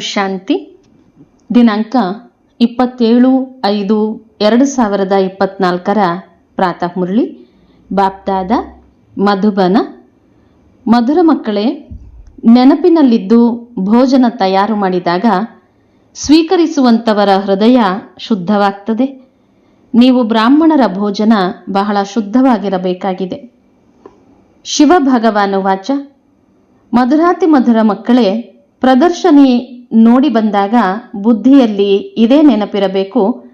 ಶಾಂತಿ, ದಿನಾಂಕ ಇಪ್ಪತ್ತೇಳು ಐದು ಎರಡು ಸಾವಿರದ ಇಪ್ಪತ್ನಾಲ್ಕರ ಪ್ರಾತಃ ಮುರಳಿ ಬಾಪ್ದಾದ ಮಧುಬನ. ಮಧುರ ಮಕ್ಕಳೇ, ನೆನಪಿನಲ್ಲಿದ್ದು ಭೋಜನ ತಯಾರು ಮಾಡಿದಾಗ ಸ್ವೀಕರಿಸುವಂಥವರ ಹೃದಯ ಶುದ್ಧವಾಗ್ತದೆ. ನೀವು ಬ್ರಾಹ್ಮಣರ ಭೋಜನ ಬಹಳ ಶುದ್ಧವಾಗಿರಬೇಕಾಗಿದೆ. ಶಿವ ಭಗವಾನು ವಾಚ. ಮಧುರಾತಿ ಮಧುರ ಮಕ್ಕಳೇ, ಪ್ರದರ್ಶನಿ ನೋಡಿ ಬಂದಾಗ ಬುದ್ಧಿಯಲ್ಲಿ ಇದೇ ನೆನಪಿರಬೇಕು.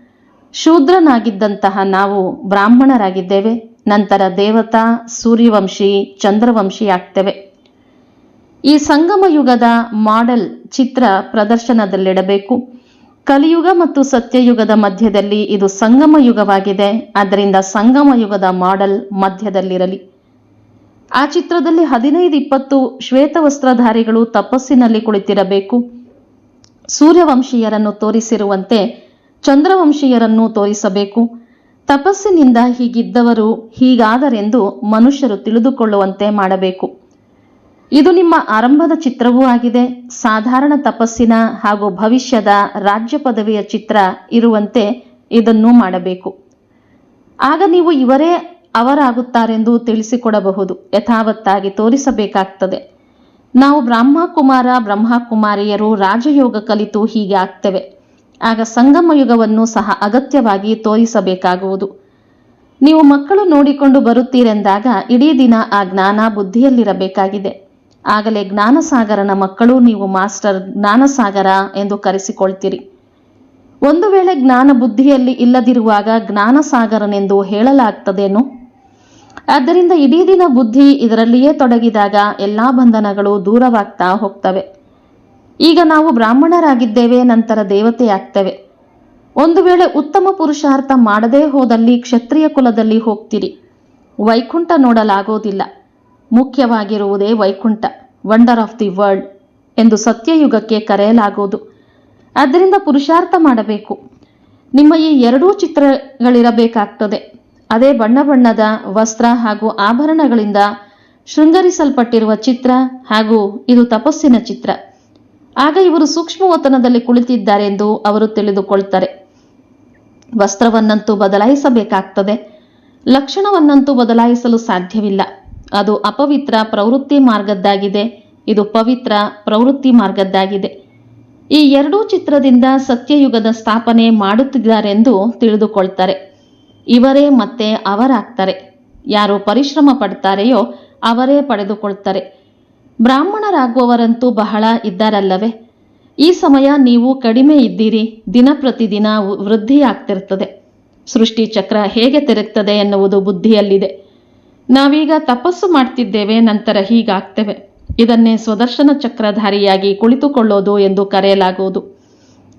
ಶೂದ್ರನಾಗಿದ್ದಂತಹ ನಾವು ಬ್ರಾಹ್ಮಣರಾಗಿದ್ದೇವೆ. ನಂತರ ದೇವತಾ, ಸೂರ್ಯವಂಶಿ, ಚಂದ್ರವಂಶಿ ಆಗ್ತೇವೆ. ಈ ಸಂಗಮ ಯುಗದ ಮಾಡೆಲ್ ಚಿತ್ರ ಪ್ರದರ್ಶನದಲ್ಲಿಡಬೇಕು. ಕಲಿಯುಗ ಮತ್ತು ಸತ್ಯಯುಗದ ಮಧ್ಯದಲ್ಲಿ ಇದು ಸಂಗಮ ಯುಗವಾಗಿದೆ. ಆದ್ದರಿಂದ ಸಂಗಮ ಯುಗದ ಮಾಡೆಲ್ ಮಧ್ಯದಲ್ಲಿರಲಿ. ಆ ಚಿತ್ರದಲ್ಲಿ ಹದಿನೈದು ಇಪ್ಪತ್ತು ಶ್ವೇತವಸ್ತ್ರಧಾರಿಗಳು ತಪಸ್ಸಿನಲ್ಲಿ ಕುಳಿತಿರಬೇಕು. ಸೂರ್ಯವಂಶೀಯರನ್ನು ತೋರಿಸಿರುವಂತೆ ಚಂದ್ರವಂಶೀಯರನ್ನು ತೋರಿಸಬೇಕು. ತಪಸ್ಸಿನಿಂದ ಹೀಗಿದ್ದವರು ಹೀಗಾದರೆಂದು ಮನುಷ್ಯರು ತಿಳಿದುಕೊಳ್ಳುವಂತೆ ಮಾಡಬೇಕು. ಇದು ನಿಮ್ಮ ಆರಂಭದ ಚಿತ್ರವೂ ಆಗಿದೆ. ಸಾಧಾರಣ ತಪಸ್ಸಿನ ಹಾಗೂ ಭವಿಷ್ಯದ ರಾಜ್ಯ ಪದವಿಯ ಚಿತ್ರ ಇರುವಂತೆ ಇದನ್ನು ಮಾಡಬೇಕು. ಆಗ ನೀವು ಇವರೇ ಅವರಾಗುತ್ತಾರೆಂದು ತಿಳಿಸಿಕೊಡಬಹುದು. ಯಥಾವತ್ತಾಗಿ ತೋರಿಸಬೇಕಾಗ್ತದೆ. ನಾವು ಬ್ರಹ್ಮ ಕುಮಾರ ಬ್ರಹ್ಮಕುಮಾರಿಯರು ರಾಜಯೋಗ ಕಲಿತು ಹೀಗೆ ಆಗ್ತೇವೆ. ಆಗ ಸಂಗಮ ಯುಗವನ್ನು ಸಹ ಅಗತ್ಯವಾಗಿ ತೋರಿಸಬೇಕಾಗುವುದು. ನೀವು ಮಕ್ಕಳು ನೋಡಿಕೊಂಡು ಬರುತ್ತೀರೆಂದಾಗ ಇಡೀ ದಿನ ಆ ಜ್ಞಾನ ಬುದ್ಧಿಯಲ್ಲಿರಬೇಕಾಗಿದೆ. ಆಗಲೇ ಜ್ಞಾನಸಾಗರನ ಮಕ್ಕಳು ನೀವು ಮಾಸ್ಟರ್ ಜ್ಞಾನಸಾಗರ ಎಂದು ಕರೆಸಿಕೊಳ್ತೀರಿ. ಒಂದು ವೇಳೆ ಜ್ಞಾನ ಬುದ್ಧಿಯಲ್ಲಿ ಇಲ್ಲದಿರುವಾಗ ಜ್ಞಾನಸಾಗರನೆಂದು ಹೇಳಲಾಗ್ತದೇನು? ಆದ್ದರಿಂದ ಇಡೀ ದಿನ ಬುದ್ಧಿ ಇದರಲ್ಲಿಯೇ ತೊಡಗಿದಾಗ ಎಲ್ಲಾ ಬಂಧನಗಳು ದೂರವಾಗ್ತಾ ಹೋಗ್ತವೆ. ಈಗ ನಾವು ಬ್ರಾಹ್ಮಣರಾಗಿದ್ದೇವೆ, ನಂತರ ದೇವತೆಯಾಗ್ತೇವೆ. ಒಂದು ವೇಳೆ ಉತ್ತಮ ಪುರುಷಾರ್ಥ ಮಾಡದೇ ಹೋದಲ್ಲಿ ಕ್ಷತ್ರಿಯ ಕುಲದಲ್ಲಿ ಹೋಗ್ತೀರಿ. ವೈಕುಂಠ ನೋಡಲಾಗೋದಿಲ್ಲ. ಮುಖ್ಯವಾಗಿರುವುದೇ Vaikuntha wonder of the world ಎಂದು ಸತ್ಯಯುಗಕ್ಕೆ ಕರೆಯಲಾಗುವುದು ಆದ್ದರಿಂದ ಪುರುಷಾರ್ಥ ಮಾಡಬೇಕು. ನಿಮ್ಮ ಈ ಎರಡೂ ಚಿತ್ರಗಳಿರಬೇಕಾಗ್ತದೆ. ಅದೇ ಬಣ್ಣ ಬಣ್ಣದ ವಸ್ತ್ರ ಹಾಗೂ ಆಭರಣಗಳಿಂದ ಶೃಂಗರಿಸಲ್ಪಟ್ಟಿರುವ ಚಿತ್ರ ಹಾಗೂ ಇದು ತಪಸ್ಸಿನ ಚಿತ್ರ. ಆಗ ಇವರು ಸೂಕ್ಷ್ಮ ಒತ್ತನದಲ್ಲಿ ಕುಳಿತಿದ್ದಾರೆ ಎಂದು ಅವರು ತಿಳಿದುಕೊಳ್ತಾರೆ. ವಸ್ತ್ರವನ್ನಂತೂ ಬದಲಾಯಿಸಬೇಕಾಗ್ತದೆ. ಲಕ್ಷಣವನ್ನಂತೂ ಬದಲಾಯಿಸಲು ಸಾಧ್ಯವಿಲ್ಲ. ಅದು ಅಪವಿತ್ರ ಪ್ರವೃತ್ತಿ ಮಾರ್ಗದ್ದಾಗಿದೆ. ಇದು ಪವಿತ್ರ ಪ್ರವೃತ್ತಿ ಮಾರ್ಗದ್ದಾಗಿದೆ. ಈ ಎರಡೂ ಚಿತ್ರದಿಂದ ಸತ್ಯಯುಗದ ಸ್ಥಾಪನೆ ಮಾಡುತ್ತಿದ್ದಾರೆಂದು ತಿಳಿದುಕೊಳ್ತಾರೆ. ಇವರೇ ಮತ್ತೆ ಅವರಾಗ್ತಾರೆ. ಯಾರು ಪರಿಶ್ರಮ ಪಡ್ತಾರೆಯೋ ಅವರೇ ಪಡೆದುಕೊಳ್ತಾರೆ. ಬ್ರಾಹ್ಮಣರಾಗುವವರಂತೂ ಬಹಳ ಇದ್ದಾರಲ್ಲವೇ? ಈ ಸಮಯ ನೀವು ಕಡಿಮೆ ಇದ್ದೀರಿ, ದಿನ ಪ್ರತಿದಿನ ವೃದ್ಧಿಯಾಗ್ತಿರ್ತದೆ. ಸೃಷ್ಟಿ ಚಕ್ರ ಹೇಗೆ ತಿರುಗ್ತದೆ ಎನ್ನುವುದು ಬುದ್ಧಿಯಲ್ಲಿದೆ. ನಾವೀಗ ತಪಸ್ಸು ಮಾಡ್ತಿದ್ದೇವೆ, ನಂತರ ಹೀಗಾಗ್ತೇವೆ. ಇದನ್ನೇ ಸ್ವದರ್ಶನ ಚಕ್ರಧಾರಿಯಾಗಿ ಕುಳಿತುಕೊಳ್ಳೋದು ಎಂದು ಕರೆಯಲಾಗುವುದು.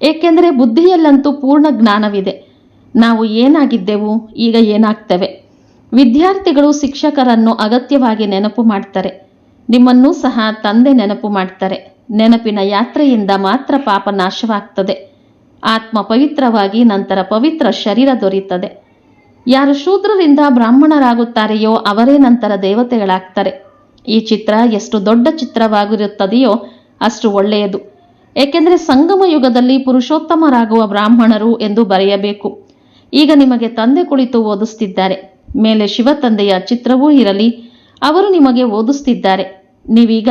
ಏಕೆಂದರೆ ಬುದ್ಧಿಯಲ್ಲಂತೂ ಪೂರ್ಣ ಜ್ಞಾನವಿದೆ. ನಾವು ಏನಾಗಿದ್ದೆವು? ಈಗ ಏನಾಗ್ತೇವೆ? ವಿದ್ಯಾರ್ಥಿಗಳು ಶಿಕ್ಷಕರನ್ನು ಅಗತ್ಯವಾಗಿ ನೆನಪು ಮಾಡ್ತಾರೆ. ನಿಮ್ಮನ್ನೂ ಸಹ ತಂದೆ ನೆನಪು ಮಾಡ್ತಾರೆ. ನೆನಪಿನ ಯಾತ್ರೆಯಿಂದ ಮಾತ್ರ ಪಾಪ ನಾಶವಾಗ್ತದೆ. ಆತ್ಮ ಪವಿತ್ರವಾಗಿ ನಂತರ ಪವಿತ್ರ ಶರೀರ ದೊರೆಯುತ್ತದೆ ಯಾರು ಶೂದ್ರರಿಂದ ಬ್ರಾಹ್ಮಣರಾಗುತ್ತಾರೆಯೋ ಅವರೇ ನಂತರ ದೇವತೆಗಳಾಗ್ತಾರೆ. ಈ ಚಿತ್ರ ಎಷ್ಟು ದೊಡ್ಡ ಚಿತ್ರವಾಗಿರುತ್ತದೆಯೋ ಅಷ್ಟು ಒಳ್ಳೆಯದು. ಏಕೆಂದರೆ ಸಂಗಮ ಯುಗದಲ್ಲಿ ಪುರುಷೋತ್ತಮರಾಗುವ ಬ್ರಾಹ್ಮಣರು ಎಂದು ಬರೆಯಬೇಕು. ಈಗ ನಿಮಗೆ ತಂದೆ ಕುಳಿತು ಓದಿಸ್ತಿದ್ದಾರೆ. ಮೇಲೆ ಶಿವ ತಂದೆಯ ಚಿತ್ರವೂ ಇರಲಿ. ಅವರು ನಿಮಗೆ ಓದಿಸ್ತಿದ್ದಾರೆ. ನೀವೀಗ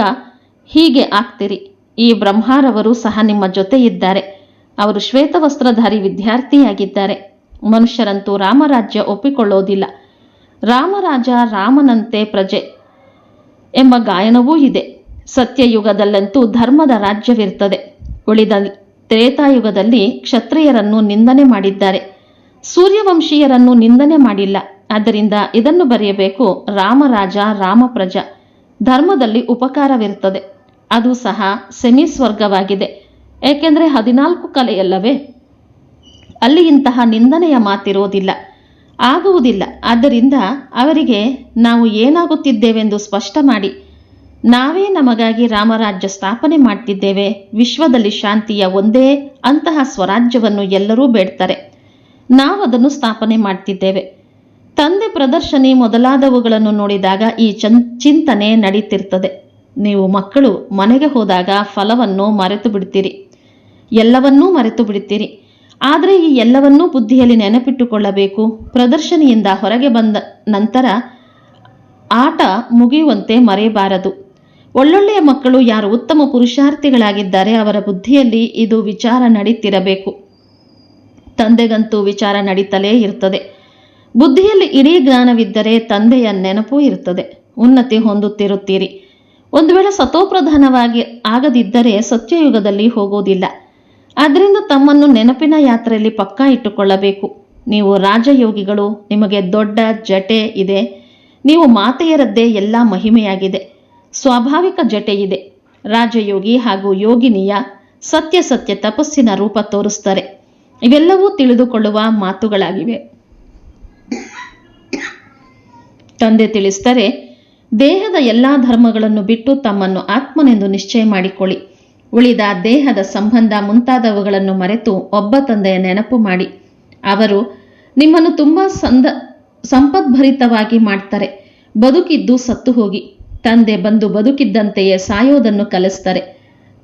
ಹೀಗೆ ಆಗ್ತೀರಿ. ಈ ಬ್ರಹ್ಮಾರವರು ಸಹ ನಿಮ್ಮ ಜೊತೆ ಇದ್ದಾರೆ. ಅವರು ಶ್ವೇತವಸ್ತ್ರಧಾರಿ ವಿದ್ಯಾರ್ಥಿಯಾಗಿದ್ದಾರೆ. ಮನುಷ್ಯರಂತೂ ರಾಮರಾಜ್ಯ ಒಪ್ಪಿಕೊಳ್ಳೋದಿಲ್ಲ. ರಾಮರಾಜ ರಾಮನಂತೆ ಪ್ರಜೆ ಎಂಬ ಗಾಯನವೂ ಇದೆ. ಸತ್ಯಯುಗದಲ್ಲಂತೂ ಧರ್ಮದ ರಾಜ್ಯವಿರ್ತದೆ. ಉಳಿದ ತ್ರೇತಾಯುಗದಲ್ಲಿ ಕ್ಷತ್ರಿಯರನ್ನು ನಿಂದನೆ ಮಾಡಿದ್ದಾರೆ. ಸೂರ್ಯವಂಶೀಯರನ್ನು ನಿಂದನೆ ಮಾಡಿಲ್ಲ. ಆದ್ದರಿಂದ ಇದನ್ನು ಬರೆಯಬೇಕು ರಾಮರಾಜ ರಾಮಪ್ರಜ ಧರ್ಮದಲ್ಲಿ ಉಪಕಾರವಿರುತ್ತದೆ. ಅದು ಸಹ ಸೆಮಿ ಸ್ವರ್ಗವಾಗಿದೆ ಏಕೆಂದರೆ ಹದಿನಾಲ್ಕು ಕಲೆಯಲ್ಲವೇ? ಅಲ್ಲಿ ಇಂತಹ ನಿಂದನೆಯ ಮಾತಿರೋದಿಲ್ಲ. ಆಗುವುದಿಲ್ಲ. ಆದ್ದರಿಂದ ಅವರಿಗೆ ನಾವು ಏನಾಗುತ್ತಿದ್ದೇವೆಂದು ಸ್ಪಷ್ಟ ಮಾಡಿ. ನಾವೇ ನಮಗಾಗಿ ರಾಮರಾಜ್ಯ ಸ್ಥಾಪನೆ ಮಾಡ್ತಿದ್ದೇವೆ. ವಿಶ್ವದಲ್ಲಿ ಶಾಂತಿಯ ಒಂದೇ ಅಂತಹ ಸ್ವರಾಜ್ಯವನ್ನು ಎಲ್ಲರೂ ಬೇಡ್ತಾರೆ. ನಾವದನ್ನು ಸ್ಥಾಪನೆ ಮಾಡ್ತಿದ್ದೇವೆ. ತಂದೆ ಪ್ರದರ್ಶನಿ ಮೊದಲಾದವುಗಳನ್ನು ನೋಡಿದಾಗ ಈ ಚಿಂತನೆ ನಡೀತಿರ್ತದೆ. ನೀವು ಮಕ್ಕಳು ಮನೆಗೆ ಹೋದಾಗ ಫಲವನ್ನು ಮರೆತು ಬಿಡ್ತೀರಿ. ಎಲ್ಲವನ್ನೂ ಮರೆತು ಬಿಡ್ತೀರಿ. ಆದರೆ ಈ ಎಲ್ಲವನ್ನೂ ಬುದ್ಧಿಯಲ್ಲಿ ನೆನಪಿಟ್ಟುಕೊಳ್ಳಬೇಕು. ಪ್ರದರ್ಶನಿಯಿಂದ ಹೊರಗೆ ಬಂದ ನಂತರ ಆಟ ಮುಗಿಯುವಂತೆ ಮರೆಯಬಾರದು. ಒಳ್ಳೊಳ್ಳೆಯ ಮಕ್ಕಳು ಯಾರು ಉತ್ತಮ ಪುರುಷಾರ್ಥಿಗಳಾಗಿದ್ದಾರೆ ಅವರ ಬುದ್ಧಿಯಲ್ಲಿ ಇದು ವಿಚಾರ ನಡೀತಿರಬೇಕು. ತಂದೆಗಂತೂ ವಿಚಾರ ನಡೀತಲೇ ಇರ್ತದೆ. ಬುದ್ಧಿಯಲ್ಲಿ ಇಡೀ ಜ್ಞಾನವಿದ್ದರೆ ತಂದೆಯ ನೆನಪೂ ಇರ್ತದೆ. ಉನ್ನತಿ ಹೊಂದುತ್ತಿರುತ್ತೀರಿ. ಒಂದು ವೇಳೆ ಸತೋಪ್ರಧಾನವಾಗಿ ಆಗದಿದ್ದರೆ ಸತ್ಯಯುಗದಲ್ಲಿ ಹೋಗೋದಿಲ್ಲ. ಆದ್ದರಿಂದ ತಮ್ಮನ್ನು ನೆನಪಿನ ಯಾತ್ರೆಯಲ್ಲಿ ಪಕ್ಕಾ ಇಟ್ಟುಕೊಳ್ಳಬೇಕು. ನೀವು ರಾಜಯೋಗಿಗಳು, ನಿಮಗೆ ದೊಡ್ಡ ಜಟೆ ಇದೆ. ನೀವು ಮಾತೆಯರದ್ದೇ ಎಲ್ಲ ಮಹಿಮೆಯಾಗಿದೆ. ಸ್ವಾಭಾವಿಕ ಜಟೆ ಇದೆ. ರಾಜಯೋಗಿ ಹಾಗೂ ಯೋಗಿನಿಯ ಸತ್ಯ ಸತ್ಯ ತಪಸ್ಸಿನ ರೂಪ ತೋರಿಸ್ತಾರೆ. ಇವೆಲ್ಲವೂ ತಿಳಿದುಕೊಳ್ಳುವ ಮಾತುಗಳಾಗಿವೆ. ತಂದೆ ತಿಳಿಸ್ತಾರೆ ದೇಹದ ಎಲ್ಲಾ ಧರ್ಮಗಳನ್ನು ಬಿಟ್ಟು ತಮ್ಮನ್ನು ಆತ್ಮನೆಂದು ನಿಶ್ಚಯ ಮಾಡಿಕೊಳ್ಳಿ. ಉಳಿದ ದೇಹದ ಸಂಬಂಧ ಮುಂತಾದವುಗಳನ್ನು ಮರೆತು ಒಬ್ಬ ತಂದೆಯ ನೆನಪು ಮಾಡಿ. ಅವರು ನಿಮ್ಮನ್ನು ತುಂಬ ಸಂದ, ಸಂಪದ್ಭರಿತವಾಗಿ ಮಾಡ್ತಾರೆ. ಬದುಕಿದ್ದು ಸತ್ತು ಹೋಗಿ. ತಂದೆ ಬಂದು ಬದುಕಿದ್ದಂತೆಯೇ ಸಾಯೋದನ್ನು ಕಲಿಸ್ತಾರೆ.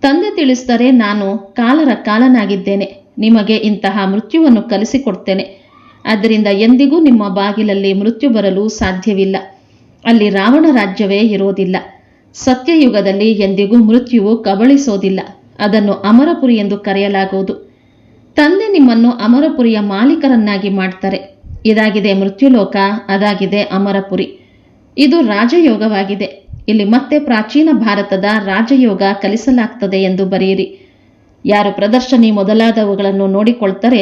ತಂದೆ ತಿಳಿಸ್ತಾರೆ ನಾನು ಕಾಲರ ಕಾಲನಾಗಿದ್ದೇನೆ. ನಿಮಗೆ ಇಂತಹ ಮೃತ್ಯುವನ್ನು ಕಲಿಸಿಕೊಡ್ತೇನೆ. ಆದ್ದರಿಂದ ಎಂದಿಗೂ ನಿಮ್ಮ ಬಾಗಿಲಲ್ಲಿ ಮೃತ್ಯು ಬರಲು ಸಾಧ್ಯವಿಲ್ಲ. ಅಲ್ಲಿ ರಾವಣ ರಾಜ್ಯವೇ ಇರೋದಿಲ್ಲ. ಸತ್ಯಯುಗದಲ್ಲಿ ಎಂದಿಗೂ ಮೃತ್ಯುವು ಕಬಳಿಸೋದಿಲ್ಲ. ಅದನ್ನು ಅಮರಪುರಿ ಎಂದು ಕರೆಯಲಾಗುವುದು. ತಂದೆ ನಿಮ್ಮನ್ನು ಅಮರಪುರಿಯ ಮಾಲೀಕರನ್ನಾಗಿ ಮಾಡ್ತಾರೆ. ಇದಾಗಿದೆ ಮೃತ್ಯುಲೋಕ, ಅದಾಗಿದೆ ಅಮರಪುರಿ. ಇದು ರಾಜಯೋಗವಾಗಿದೆ. ಇಲ್ಲಿ ಮತ್ತೆ ಪ್ರಾಚೀನ ಭಾರತದ ರಾಜಯೋಗ ಕಲಿಸಲಾಗ್ತದೆ ಎಂದು ಬರೆಯಿರಿ. ಯಾರು ಪ್ರದರ್ಶನಿ ಮೊದಲಾದವುಗಳನ್ನು ನೋಡಿಕೊಳ್ತಾರೆ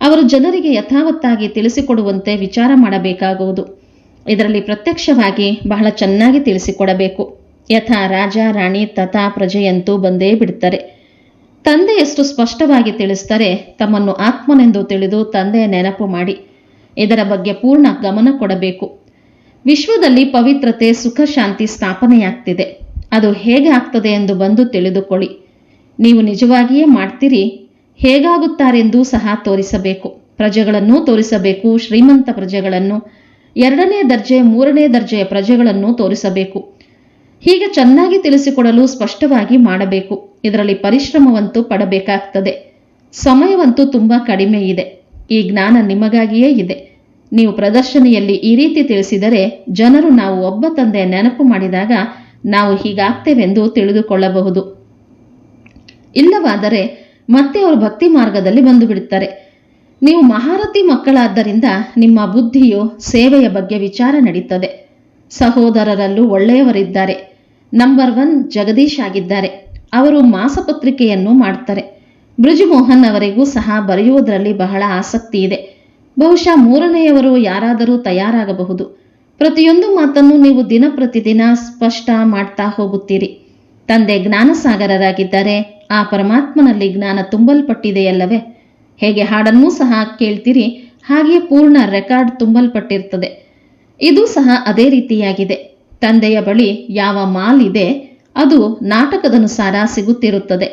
ಅವರು ಜನರಿಗೆ ಯಥಾವತ್ತಾಗಿ ತಿಳಿಸಿಕೊಡುವಂತೆ ವಿಚಾರ ಮಾಡಬೇಕಾಗುವುದು. ಇದರಲ್ಲಿ ಪ್ರತ್ಯಕ್ಷವಾಗಿ ಬಹಳ ಚೆನ್ನಾಗಿ ತಿಳಿಸಿಕೊಡಬೇಕು. ಯಥಾ ರಾಜ, ರಾಣಿ, ತಥಾ, ಪ್ರಜೆಯಂತೂ ಬಂದೇ ಬಿಡ್ತಾರೆ. ತಂದೆ ಎಷ್ಟು ಸ್ಪಷ್ಟವಾಗಿ ತಿಳಿಸ್ತಾರೆ ತಮ್ಮನ್ನು ಆತ್ಮನೆಂದು ತಿಳಿದು ತಂದೆಯ ನೆನಪು ಮಾಡಿ. ಇದರ ಬಗ್ಗೆ ಪೂರ್ಣ ಗಮನ ಕೊಡಬೇಕು. ವಿಶ್ವದಲ್ಲಿ ಪವಿತ್ರತೆ ಸುಖ ಶಾಂತಿ ಸ್ಥಾಪನೆಯಾಗ್ತಿದೆ. ಅದು ಹೇಗೆ ಆಗ್ತದೆ ಎಂದು ಬಂದು ತಿಳಿದುಕೊಳ್ಳಿ. ನೀವು ನಿಜವಾಗಿಯೇ ಮಾಡ್ತೀರಿ? ಹೇಗಾಗುತ್ತಾರೆಂದೂ ಸಹ ತೋರಿಸಬೇಕು. ಪ್ರಜೆಗಳನ್ನೂ ತೋರಿಸಬೇಕು. ಶ್ರೀಮಂತ ಪ್ರಜೆಗಳನ್ನು, ಎರಡನೇ ದರ್ಜೆ, ಮೂರನೇ ದರ್ಜೆಯ ಪ್ರಜೆಗಳನ್ನು ತೋರಿಸಬೇಕು. ಹೀಗೆ ಚೆನ್ನಾಗಿ ತಿಳಿಸಿಕೊಡಲು ಸ್ಪಷ್ಟವಾಗಿ ಮಾಡಬೇಕು. ಇದರಲ್ಲಿ ಪರಿಶ್ರಮವಂತೂ ಪಡಬೇಕಾಗ್ತದೆ. ಸಮಯವಂತೂ ತುಂಬ ಕಡಿಮೆ ಇದೆ. ಈ ಜ್ಞಾನ ನಿಮಗಾಗಿಯೇ ಇದೆ. ನೀವು ಪ್ರದರ್ಶನೆಯಲ್ಲಿ ಈ ರೀತಿ ತಿಳಿಸಿದರೆ ಜನರು ನಾವು ಒಬ್ಬ ತಂದೆಯ ನೆನಪು ಮಾಡಿದಾಗ ನಾವು ಹೀಗಾಗ್ತೇವೆಂದು ತಿಳಿದುಕೊಳ್ಳಬಹುದು. ಇಲ್ಲವಾದರೆ ಮತ್ತೆ ಅವರು ಭಕ್ತಿ ಮಾರ್ಗದಲ್ಲಿ ಬಂದು ಬಿಡುತ್ತಾರೆ ನೀವು ಮಹಾರಥಿ ಮಕ್ಕಳಾದ್ದರಿಂದ ನಿಮ್ಮ ಬುದ್ಧಿಯು ಸೇವೆಯ ಬಗ್ಗೆ ವಿಚಾರ ನಡೀತದೆ. ಸಹೋದರರಲ್ಲೂ ಒಳ್ಳೆಯವರಿದ್ದಾರೆ. ನಂಬರ್ ಒನ್ ಜಗದೀಶ್ ಆಗಿದ್ದಾರೆ. ಅವರು ಮಾಸಪತ್ರಿಕೆಯನ್ನು ಮಾಡ್ತಾರೆ. ಬ್ರಿಜುಮೋಹನ್ ಅವರಿಗೂ ಸಹ ಬರೆಯುವುದರಲ್ಲಿ ಬಹಳ ಆಸಕ್ತಿ ಇದೆ. ಬಹುಶಃ ಮೂರನೆಯವರು ಯಾರಾದರೂ ತಯಾರಾಗಬಹುದು. ಪ್ರತಿಯೊಂದು ಮಾತನ್ನು ನೀವು ದಿನ ಪ್ರತಿದಿನ ಸ್ಪಷ್ಟ ಮಾಡ್ತಾ ಹೋಗುತ್ತೀರಿ. ತಂದೆ ಜ್ಞಾನಸಾಗರರಾಗಿದ್ದಾರೆ. ಆ ಪರಮಾತ್ಮನಲ್ಲಿ ಜ್ಞಾನ ತುಂಬಲ್ಪಟ್ಟಿದೆಯಲ್ಲವೇ? ಹೇಗೆ ಹಾಡನ್ನೂ ಸಹ ಕೇಳ್ತೀರಿ, ಹಾಗೆಯೇ ಪೂರ್ಣ ರೆಕಾರ್ಡ್ ತುಂಬಲ್ಪಟ್ಟಿರ್ತದೆ. ಇದು ಸಹ ಅದೇ ರೀತಿಯಾಗಿದೆ. ತಂದೆಯ ಬಳಿ ಯಾವ ಮಾಲ್ ಇದೆ ಅದು ನಾಟಕದನುಸಾರ ಸಿಗುತ್ತಿರುತ್ತದೆ.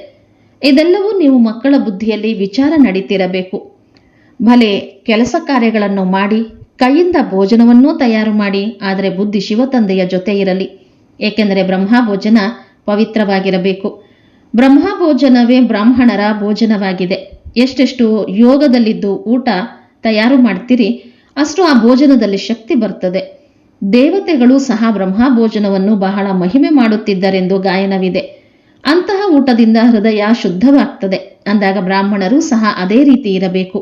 ಇದೆಲ್ಲವೂ ನೀವು ಮಕ್ಕಳ ಬುದ್ಧಿಯಲ್ಲಿ ವಿಚಾರ ನಡೀತಿರಬೇಕು. ಭಲೆ ಕೆಲಸ ಕಾರ್ಯಗಳನ್ನು ಮಾಡಿ, ಕೈಯಿಂದ ಭೋಜನವನ್ನೂ ತಯಾರು ಮಾಡಿ, ಆದರೆ ಬುದ್ಧಿ ಶಿವತಂದೆಯ ಜೊತೆ ಇರಲಿ. ಏಕೆಂದರೆ ಬ್ರಹ್ಮ ಭೋಜನ ಪವಿತ್ರವಾಗಿರಬೇಕು. ಬ್ರಹ್ಮ ಭೋಜನವೇ ಬ್ರಾಹ್ಮಣರ ಭೋಜನವಾಗಿದೆ. ಎಷ್ಟೆಷ್ಟು ಯೋಗದಲ್ಲಿದ್ದು ಊಟ ತಯಾರು ಮಾಡ್ತೀರಿ, ಅಷ್ಟು ಆ ಭೋಜನದಲ್ಲಿ ಶಕ್ತಿ ಬರ್ತದೆ. ದೇವತೆಗಳು ಸಹ ಬ್ರಹ್ಮ ಭೋಜನವನ್ನು ಬಹಳ ಮಹಿಮೆ ಮಾಡುತ್ತಿದ್ದರೆಂದು ಗಾಯನವಿದೆ. ಅಂತಹ ಊಟದಿಂದ ಹೃದಯ ಶುದ್ಧವಾಗ್ತದೆ, ಅಂದಾಗ ಬ್ರಾಹ್ಮಣರು ಸಹ ಅದೇ ರೀತಿ ಇರಬೇಕು.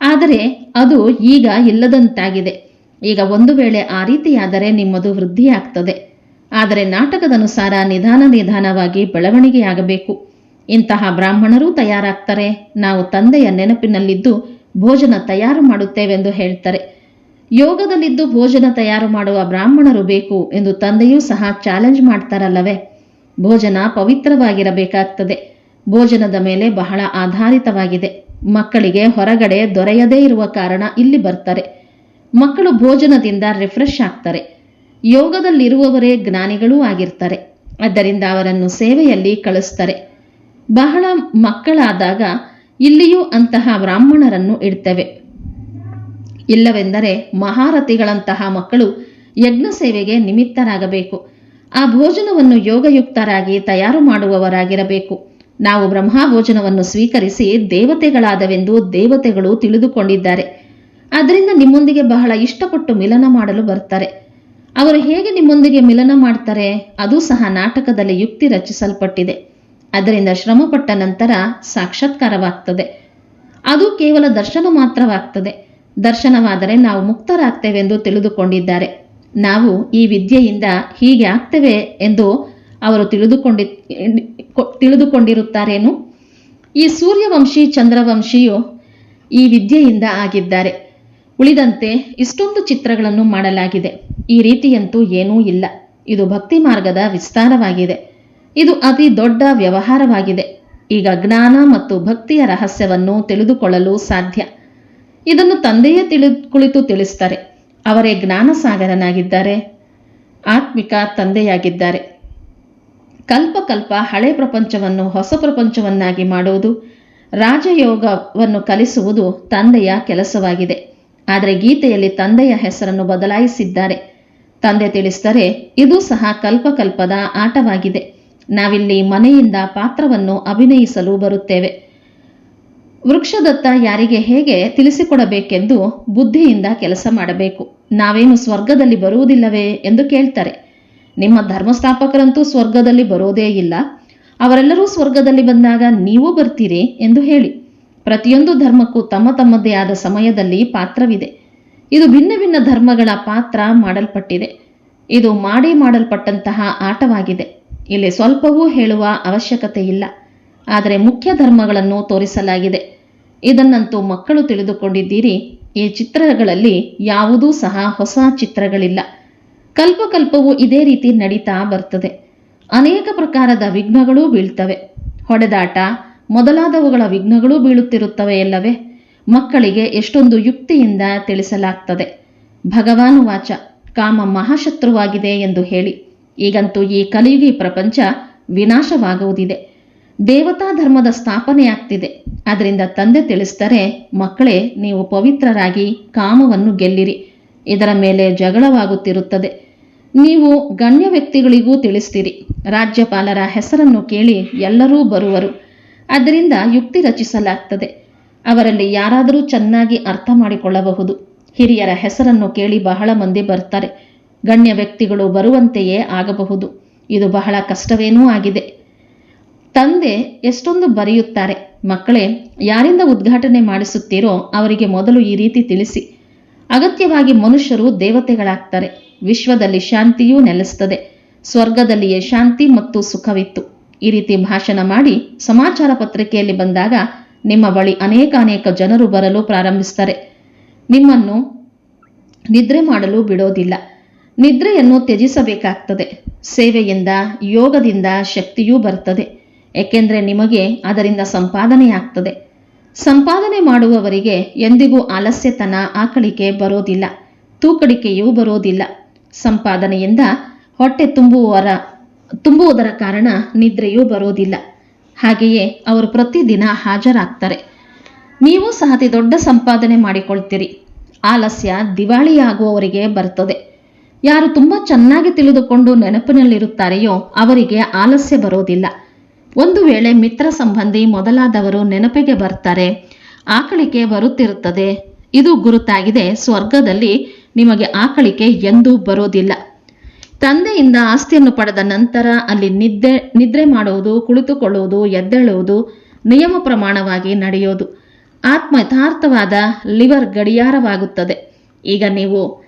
ಆದರೆ ಅದು ಈಗ ಇಲ್ಲದಂತಾಗಿದೆ. ಈಗ ಒಂದು ವೇಳೆ ಆ ರೀತಿಯಾದರೆ ನಿಮ್ಮದು ವೃದ್ಧಿಯಾಗ್ತದೆ. ಆದರೆ ನಾಟಕದನುಸಾರ ನಿಧಾನ ನಿಧಾನವಾಗಿ ಬೆಳವಣಿಗೆಯಾಗಬೇಕು. ಇಂತಹ ಬ್ರಾಹ್ಮಣರೂ ತಯಾರಾಗ್ತಾರೆ. ನಾವು ತಂದೆಯ ನೆನಪಿನಲ್ಲಿದ್ದು ಭೋಜನ ತಯಾರು ಮಾಡುತ್ತೇವೆಂದು ಹೇಳ್ತಾರೆ. ಯೋಗದಲ್ಲಿದ್ದು ಭೋಜನ ತಯಾರು ಮಾಡುವ ಬ್ರಾಹ್ಮಣರು ಬೇಕು ಎಂದು ತಂದೆಯೂ ಸಹ ಚಾಲೆಂಜ್ ಮಾಡ್ತಾರಲ್ಲವೇ? ಭೋಜನ ಪವಿತ್ರವಾಗಿರಬೇಕಾಗ್ತದೆ. ಭೋಜನದ ಮೇಲೆ ಬಹಳ ಆಧಾರಿತವಾಗಿದೆ. ಮಕ್ಕಳಿಗೆ ಹೊರಗಡೆ ದೊರೆಯದೇ ಇರುವ ಕಾರಣ ಇಲ್ಲಿ ಬರ್ತಾರೆ. ಮಕ್ಕಳು ಭೋಜನದಿಂದ ರಿಫ್ರೆಶ್ ಆಗ್ತಾರೆ. ಯೋಗದಲ್ಲಿರುವವರೇ ಜ್ಞಾನಿಗಳೂ ಆಗಿರ್ತಾರೆ. ಅದರಿಂದ ಅವರನ್ನು ಸೇವೆಯಲ್ಲಿ ಕಳಿಸ್ತಾರೆ. ಬಹಳ ಮಕ್ಕಳಾದಾಗ ಇಲ್ಲಿಯೂ ಅಂತಹ ಬ್ರಾಹ್ಮಣರನ್ನು ಇಡ್ತೇವೆ. ಇಲ್ಲವೆಂದರೆ ಮಹಾರಥಿಗಳಂತಹ ಮಕ್ಕಳು ಯಜ್ಞ ಸೇವೆಗೆ ನಿಮಿತ್ತರಾಗಬೇಕು. ಆ ಭೋಜನವನ್ನು ಯೋಗಯುಕ್ತರಾಗಿ ತಯಾರು ಮಾಡುವವರಾಗಿರಬೇಕು. ನಾವು ಬ್ರಹ್ಮ ಭೋಜನವನ್ನು ಸ್ವೀಕರಿಸಿ ದೇವತೆಗಳಾದವೆಂದು ದೇವತೆಗಳು ತಿಳಿದುಕೊಂಡಿದ್ದಾರೆ. ಅದರಿಂದ ನಿಮ್ಮೊಂದಿಗೆ ಬಹಳ ಇಷ್ಟಪಟ್ಟು ಮಿಲನ ಮಾಡಲು ಬರ್ತಾರೆ. ಅವರು ಹೇಗೆ ನಿಮ್ಮೊಂದಿಗೆ ಮಿಲನ ಮಾಡ್ತಾರೆ? ಅದು ಸಹ ನಾಟಕದಲ್ಲಿ ಯುಕ್ತಿ ರಚಿಸಲ್ಪಟ್ಟಿದೆ. ಅದರಿಂದ ಶ್ರಮಪಟ್ಟ ನಂತರ ಸಾಕ್ಷಾತ್ಕಾರವಾಗ್ತದೆ. ಅದು ಕೇವಲ ದರ್ಶನ ಮಾತ್ರವಾಗ್ತದೆ. ದರ್ಶನವಾದರೆ ನಾವು ಮುಕ್ತರಾಗ್ತೇವೆಂದು ತಿಳಿದುಕೊಂಡಿದ್ದಾರೆ. ನಾವು ಈ ವಿದ್ಯೆಯಿಂದ ಹೀಗೆ ಆಗ್ತೇವೆ ಎಂದು ಅವರು ತಿಳಿದುಕೊಂಡಿ ತಿಳಿದುಕೊಂಡಿರುತ್ತಾರೇನು? ಈ ಸೂರ್ಯವಂಶಿ, ಚಂದ್ರವಂಶಿಯು ಈ ವಿದ್ಯೆಯಿಂದ ಆಗಿದ್ದಾರೆ. ಉಳಿದಂತೆ ಇಷ್ಟೊಂದು ಚಿತ್ರಗಳನ್ನು ಮಾಡಲಾಗಿದೆ. ಈ ರೀತಿಯಂತೂ ಏನೂ ಇಲ್ಲ. ಇದು ಭಕ್ತಿ ಮಾರ್ಗದ ವಿಸ್ತಾರವಾಗಿದೆ. ಇದು ಅತಿ ದೊಡ್ಡ ವ್ಯವಹಾರವಾಗಿದೆ. ಈಗ ಜ್ಞಾನ ಮತ್ತು ಭಕ್ತಿಯ ರಹಸ್ಯವನ್ನು ತಿಳಿದುಕೊಳ್ಳಲು ಸಾಧ್ಯ. ಇದನ್ನು ತಂದೆಯೇ ತಿಳಿ ಕುಳಿತು ತಿಳಿಸ್ತಾರೆ. ಅವರೇ ಜ್ಞಾನ ಸಾಗರನಾಗಿದ್ದಾರೆ ಆತ್ಮಿಕ ತಂದೆಯಾಗಿದ್ದಾರೆ. ಕಲ್ಪ ಕಲ್ಪ ಹಳೆ ಪ್ರಪಂಚವನ್ನು ಹೊಸ ಪ್ರಪಂಚವನ್ನಾಗಿ ಮಾಡುವುದು, ರಾಜಯೋಗವನ್ನು ಕಲಿಸುವುದು ತಂದೆಯ ಕೆಲಸವಾಗಿದೆ. ಆದರೆ ಗೀತೆಯಲ್ಲಿ ತಂದೆಯ ಹೆಸರನ್ನು ಬದಲಾಯಿಸಿದ್ದಾರೆ. ತಂದೆ ತಿಳಿಸಿದರೆ, ಇದು ಸಹ ಕಲ್ಪಕಲ್ಪದ ಆಟವಾಗಿದೆ. ನಾವಿಲ್ಲಿ ಮನೆಯಿಂದ ಪಾತ್ರವನ್ನು ಅಭಿನಯಿಸಲು ಬರುತ್ತೇವೆ. ವೃಕ್ಷದತ್ತ ಯಾರಿಗೆ ಹೇಗೆ ತಿಳಿಸಿಕೊಡಬೇಕೆಂದು ಬುದ್ಧಿಯಿಂದ ಕೆಲಸ ಮಾಡಬೇಕು. ನಾವೇನು ಸ್ವರ್ಗದಲ್ಲಿ ಬರುವುದಿಲ್ಲವೇ? ಎಂದು ಕೇಳ್ತಾರೆ. ನಿಮ್ಮ ಧರ್ಮಸ್ಥಾಪಕರಂತೂ ಸ್ವರ್ಗದಲ್ಲಿ ಬರೋದೇ ಇಲ್ಲ. ಅವರೆಲ್ಲರೂ ಸ್ವರ್ಗದಲ್ಲಿ ಬಂದಾಗ ನೀವು ಬರ್ತೀರಿ ಎಂದು ಹೇಳಿ. ಪ್ರತಿಯೊಂದು ಧರ್ಮಕ್ಕೂ ತಮ್ಮ ತಮ್ಮದೇ ಆದ ಸಮಯದಲ್ಲಿ ಪಾತ್ರವಿದೆ. ಇದು ಭಿನ್ನ ಭಿನ್ನ ಧರ್ಮಗಳ ಪಾತ್ರ ಮಾಡಲ್ಪಟ್ಟಿದೆ. ಇದು ಮಾಡಿ ಮಾಡಲ್ಪಟ್ಟಂತಹ ಆಟವಾಗಿದೆ. ಇಲ್ಲಿ ಸ್ವಲ್ಪವೂ ಹೇಳುವ ಅವಶ್ಯಕತೆ ಇಲ್ಲ. ಆದರೆ ಮುಖ್ಯ ಧರ್ಮಗಳನ್ನು ತೋರಿಸಲಾಗಿದೆ. ಇದನ್ನಂತೂ ಮಕ್ಕಳು ತಿಳಿದುಕೊಂಡಿದ್ದೀರಿ. ಈ ಚಿತ್ರಗಳಲ್ಲಿ ಯಾವುದೂ ಸಹ ಹೊಸ ಚಿತ್ರಗಳಿಲ್ಲ. ಕಲ್ಪಕಲ್ಪವು ಇದೇ ರೀತಿ ನಡೀತಾ ಬರ್ತದೆ. ಅನೇಕ ಪ್ರಕಾರದ ವಿಘ್ನಗಳೂ ಬೀಳ್ತವೆ. ಹೊಡೆದಾಟ, ಮೊದಲಾದವುಗಳ ವಿಘ್ನಗಳೂ ಬೀಳುತ್ತಿರುತ್ತವೆ ಎಲ್ಲವೇ ಮಕ್ಕಳಿಗೆ ಎಷ್ಟೊಂದು ಯುಕ್ತಿಯಿಂದ ತಿಳಿಸಲಾಗ್ತದೆ. ಭಗವಾನು ವಾಚ ಕಾಮ ಮಹಾಶತ್ರುವಾಗಿದೆ ಎಂದು ಹೇಳಿ. ಈಗಂತೂ ಈ ಕಲಿಯುಗಿ ಪ್ರಪಂಚ ವಿನಾಶವಾಗುವುದಿದೆ. ದೇವತಾ ಧರ್ಮದ ಸ್ಥಾಪನೆಯಾಗ್ತಿದೆ ಅದರಿಂದ ತಂದೆ ತಿಳಿಸ್ತಾರೆ ಮಕ್ಕಳೇ, ನೀವು ಪವಿತ್ರರಾಗಿ ಕಾಮವನ್ನು ಗೆಲ್ಲಿರಿ. ಇದರ ಮೇಲೆ ಜಗಳವಾಗುತ್ತಿರುತ್ತದೆ. ನೀವು ಗಣ್ಯ ವ್ಯಕ್ತಿಗಳಿಗೂ ತಿಳಿಸ್ತೀರಿ. ರಾಜ್ಯಪಾಲರ ಹೆಸರನ್ನು ಕೇಳಿ ಎಲ್ಲರೂ ಬರುವರು. ಅದರಿಂದ ಯುಕ್ತಿ ರಚಿಸಲಾಗ್ತದೆ. ಅವರಲ್ಲಿ ಯಾರಾದರೂ ಚೆನ್ನಾಗಿ ಅರ್ಥ ಮಾಡಿಕೊಳ್ಳಬಹುದು. ಹಿರಿಯರ ಹೆಸರನ್ನು ಕೇಳಿ ಬಹಳ ಮಂದಿ ಬರ್ತಾರೆ. ಗಣ್ಯ ವ್ಯಕ್ತಿಗಳು ಬರುವಂತೆಯೇ ಆಗಬಹುದು. ಇದು ಬಹಳ ಕಷ್ಟವೇನೂ ಆಗಿದೆ. ತಂದೆ ಎಷ್ಟೊಂದು ಬರೆಯುತ್ತಾರೆ. ಮಕ್ಕಳೇ, ಯಾರಿಂದ ಉದ್ಘಾಟನೆ ಮಾಡಿಸುತ್ತೀರೋ ಅವರಿಗೆ ಮೊದಲು ಈ ರೀತಿ ತಿಳಿಸಿ. ಅಗತ್ಯವಾಗಿ ಮನುಷ್ಯರು ದೇವತೆಗಳಾಗ್ತಾರೆ. ವಿಶ್ವದಲ್ಲಿ ಶಾಂತಿಯೂ ನೆಲೆಸ್ತದೆ. ಸ್ವರ್ಗದಲ್ಲಿಯೇ ಶಾಂತಿ ಮತ್ತು ಸುಖವಿತ್ತು. ಈ ರೀತಿ ಭಾಷಣ ಮಾಡಿ ಸಮಾಚಾರ ಪತ್ರಿಕೆಯಲ್ಲಿ ಬಂದಾಗ ನಿಮ್ಮ ಬಳಿ ಅನೇಕ ಅನೇಕ ಜನರು ಬರಲು ಪ್ರಾರಂಭಿಸ್ತಾರೆ ನಿಮ್ಮನ್ನು ನಿದ್ರೆ ಮಾಡಲು ಬಿಡೋದಿಲ್ಲ. ನಿದ್ರೆಯನ್ನು ತ್ಯಜಿಸಬೇಕಾಗ್ತದೆ. ಸೇವೆಯಿಂದ, ಯೋಗದಿಂದ ಶಕ್ತಿಯೂ ಬರ್ತದೆ ಏಕೆಂದರೆ ನಿಮಗೆ ಅದರಿಂದ ಸಂಪಾದನೆಯಾಗ್ತದೆ. ಸಂಪಾದನೆ ಮಾಡುವವರಿಗೆ ಎಂದಿಗೂ ಆಲಸ್ಯತನ, ಆಕಳಿಕೆ ಬರೋದಿಲ್ಲ. ತೂಕಡಿಕೆಯೂ ಬರೋದಿಲ್ಲ. ಸಂಪಾದನೆಯಿಂದ ಹೊಟ್ಟೆ ತುಂಬುವರ, ತುಂಬುವುದರ ಕಾರಣ ನಿದ್ರೆಯೂ ಬರೋದಿಲ್ಲ. ಹಾಗೆಯೇ ಅವರು ಪ್ರತಿದಿನ ಹಾಜರಾಗ್ತಾರೆ. ನೀವು ಸಹ ಅತಿ ದೊಡ್ಡ ಸಂಪಾದನೆ ಮಾಡಿಕೊಳ್ತೀರಿ. ಆಲಸ್ಯ ದಿವಾಳಿಯಾಗುವವರಿಗೆ ಬರ್ತದೆ ಯಾರು ತುಂಬ ಚೆನ್ನಾಗಿ ತಿಳಿದುಕೊಂಡು ನೆನಪಿನಲ್ಲಿರುತ್ತಾರೆಯೋ ಅವರಿಗೆ ಆಲಸ್ಯ ಬರೋದಿಲ್ಲ ಒಂದು ವೇಳೆ ಮಿತ್ರ ಸಂಬಂಧಿ ಮೊದಲಾದವರು ನೆನಪಿಗೆ ಬರ್ತಾರೆ, ಆಕಳಿಕೆ ಬರುತ್ತಿರುತ್ತದೆ. ಇದು ಗುರುತಾಗಿದೆ, ಸ್ವರ್ಗದಲ್ಲಿ ನಿಮಗೆ ಆಕಳಿಕೆ ಎಂದೂ ಬರೋದಿಲ್ಲ ತಂದೆಯಿಂದ ಆಸ್ತಿಯನ್ನು ಪಡೆದ ನಂತರ ಅಲ್ಲಿ ನಿದ್ದೆ, ನಿದ್ರೆ ಮಾಡುವುದು, ಕುಳಿತುಕೊಳ್ಳುವುದು, ಎದ್ದೇಳುವುದು, ನಿಯಮ ಪ್ರಮಾಣವಾಗಿ ನಡೆಯೋದು. ಆತ್ಮ ಯಥಾರ್ಥವಾದ ಲಿವರ್ ಗಡಿಯಾರವಾಗುತ್ತದೆ. ಈಗ ನೀವು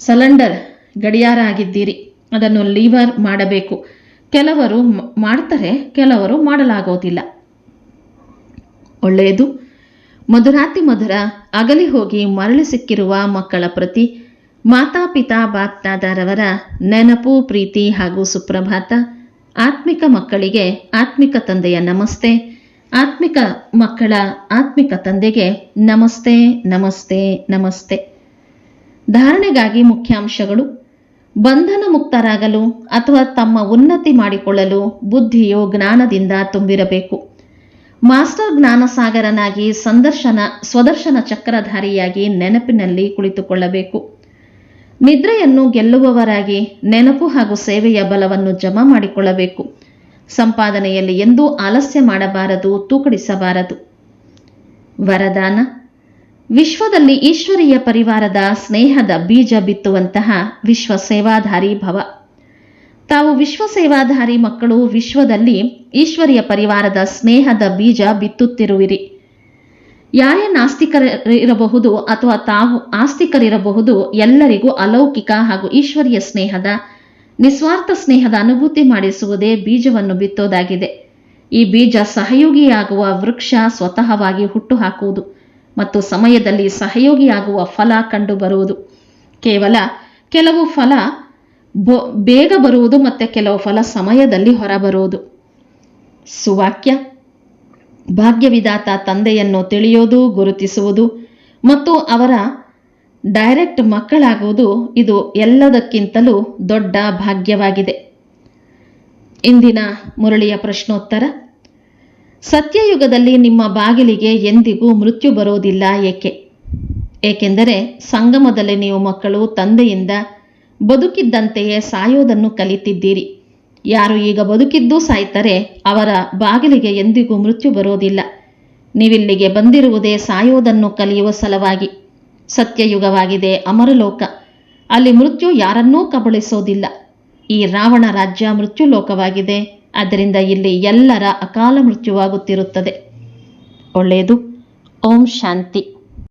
ಸಲೆಂಡರ್ ಗಡಿಯಾರ ಆಗಿದ್ದೀರಿ. ಅದನ್ನು ಲಿವರ್ ಮಾಡಬೇಕು. ಕೆಲವರು ಮಾಡ್ತಾರೆ, ಕೆಲವರು ಮಾಡಲಾಗೋದಿಲ್ಲ. ಒಳ್ಳೆಯದು. ಮಧುರಾತಿ ಮಧುರ ಅಗಲಿ ಹೋಗಿ ಮರಳಿ ಸಿಕ್ಕಿರುವ ಮಕ್ಕಳ ಪ್ರತಿ ಮಾತಾಪಿತಾ ಬಾಪ್ದಾದರವರ ನೆನಪು, ಪ್ರೀತಿ ಹಾಗೂ ಸುಪ್ರಭಾತ. ಆತ್ಮಿಕ ಮಕ್ಕಳಿಗೆ ಆತ್ಮಿಕ ತಂದೆಯ ನಮಸ್ತೆ. ಆತ್ಮಿಕ ಮಕ್ಕಳ ಆತ್ಮಿಕ ತಂದೆಗೆ ನಮಸ್ತೆ ನಮಸ್ತೆ ನಮಸ್ತೆ. ಧಾರಣೆಗಾಗಿ ಮುಖ್ಯಾಂಶಗಳು. ಬಂಧನ ಮುಕ್ತರಾಗಲು ಅಥವಾ ತಮ್ಮ ಉನ್ನತಿ ಮಾಡಿಕೊಳ್ಳಲು ಬುದ್ಧಿಯು ಜ್ಞಾನದಿಂದ ತುಂಬಿರಬೇಕು. ಮಾಸ್ಟರ್ ಜ್ಞಾನಸಾಗರನಾಗಿ ಸಂದರ್ಶನ, ಸ್ವದರ್ಶನ ಚಕ್ರಧಾರಿಯಾಗಿ ನೆನಪಿನಲ್ಲಿ ಕುಳಿತುಕೊಳ್ಳಬೇಕು. ನಿದ್ರೆಯನ್ನು ಗೆಲ್ಲುವವರಾಗಿ ನೆನಪು ಹಾಗೂ ಸೇವೆಯ ಬಲವನ್ನು ಜಮಾ ಮಾಡಿಕೊಳ್ಳಬೇಕು. ಸಂಪಾದನೆಯಲ್ಲಿ ಎಂದೂ ಆಲಸ್ಯ ಮಾಡಬಾರದು, ತೂಕಡಿಸಬಾರದು. ವರದಾನ. ವಿಶ್ವದಲ್ಲಿ ಈಶ್ವರೀಯ ಪರಿವಾರದ ಸ್ನೇಹದ ಬೀಜ ಬಿತ್ತುವಂತಹ ವಿಶ್ವ ಸೇವಾಧಾರಿ ಭವ. ತಾವು ವಿಶ್ವ ಸೇವಾಧಾರಿ ಮಕ್ಕಳು, ವಿಶ್ವದಲ್ಲಿ ಈಶ್ವರಿಯ ಪರಿವಾರದ ಸ್ನೇಹದ ಬೀಜ ಬಿತ್ತುತ್ತಿರುವಿರಿ. ಯಾರೇ ನಾಸ್ತಿಕರಿರಬಹುದು ಅಥವಾ ತಾವು ಆಸ್ತಿಕರಿರಬಹುದು, ಎಲ್ಲರಿಗೂ ಅಲೌಕಿಕ ಹಾಗೂ ಈಶ್ವರೀಯ ಸ್ನೇಹದ, ನಿಸ್ವಾರ್ಥ ಸ್ನೇಹದ ಅನುಭೂತಿ ಮಾಡಿಸುವುದೇ ಬೀಜವನ್ನು ಬಿತ್ತೋದಾಗಿದೆ. ಈ ಬೀಜ ಸಹಯೋಗಿಯಾಗುವ ವೃಕ್ಷ ಸ್ವತಃವಾಗಿ ಹುಟ್ಟು ಹಾಕುವುದು ಮತ್ತು ಸಮಯದಲ್ಲಿ ಸಹಯೋಗಿಯಾಗುವ ಫಲ ಕಂಡುಬರುವುದು. ಕೇವಲ ಕೆಲವು ಫಲ ಬೇಗ ಬರುವುದು ಮತ್ತು ಕೆಲವು ಫಲ ಸಮಯದಲ್ಲಿ ಹೊರಬರುವುದು. ಸುವಾಕ್ಯ. ಭಾಗ್ಯವಿದಾತ ತಂದೆಯನ್ನು ತಿಳಿಯೋದು, ಗುರುತಿಸುವುದು ಮತ್ತು ಅವರ ಡೈರೆಕ್ಟ್ ಮಕ್ಕಳಾಗುವುದು ಇದು ಎಲ್ಲದಕ್ಕಿಂತಲೂ ದೊಡ್ಡ ಭಾಗ್ಯವಾಗಿದೆ. ಇಂದಿನ ಮುರಳಿಯ ಪ್ರಶ್ನೋತ್ತರ, ಸತ್ಯಯುಗದಲ್ಲಿ ನಿಮ್ಮ ಬಾಗಿಲಿಗೆ ಎಂದಿಗೂ ಮೃತ್ಯು ಬರೋದಿಲ್ಲ ಏಕೆ? ಏಕೆಂದರೆ ಸಂಗಮದಲ್ಲಿ ನೀವು ಮಕ್ಕಳು, ತಂದೆಯಿಂದ ಬದುಕಿದ್ದಂತೆಯೇ ಸಾಯೋದನ್ನು ಕಲಿತಿದ್ದೀರಿ. ಯಾರು ಈಗ ಬದುಕಿದ್ದು ಸಾಯ್ತಾರೆ ಅವರ ಬಾಗಿಲಿಗೆ ಎಂದಿಗೂ ಮೃತ್ಯು ಬರೋದಿಲ್ಲ. ನೀವಿಲ್ಲಿಗೆ ಬಂದಿರುವುದೇ ಸಾಯೋದನ್ನು ಕಲಿಯುವ ಸಲುವಾಗಿ. ಸತ್ಯಯುಗವಾಗಿದೆ ಅಮರಲೋಕ. ಅಲ್ಲಿ ಮೃತ್ಯು ಯಾರನ್ನೂ ಕಬಳಿಸೋದಿಲ್ಲ. ಈ ರಾವಣ ರಾಜ್ಯ ಮೃತ್ಯು ಲೋಕವಾಗಿದೆ ಆದ್ದರಿಂದ ಇಲ್ಲಿ ಎಲ್ಲರ ಅಕಾಲ ಮೃತ್ಯುವಾಗುತ್ತಿರುತ್ತದೆ. ಒಳ್ಳೆಯದು. ಓಂ ಶಾಂತಿ.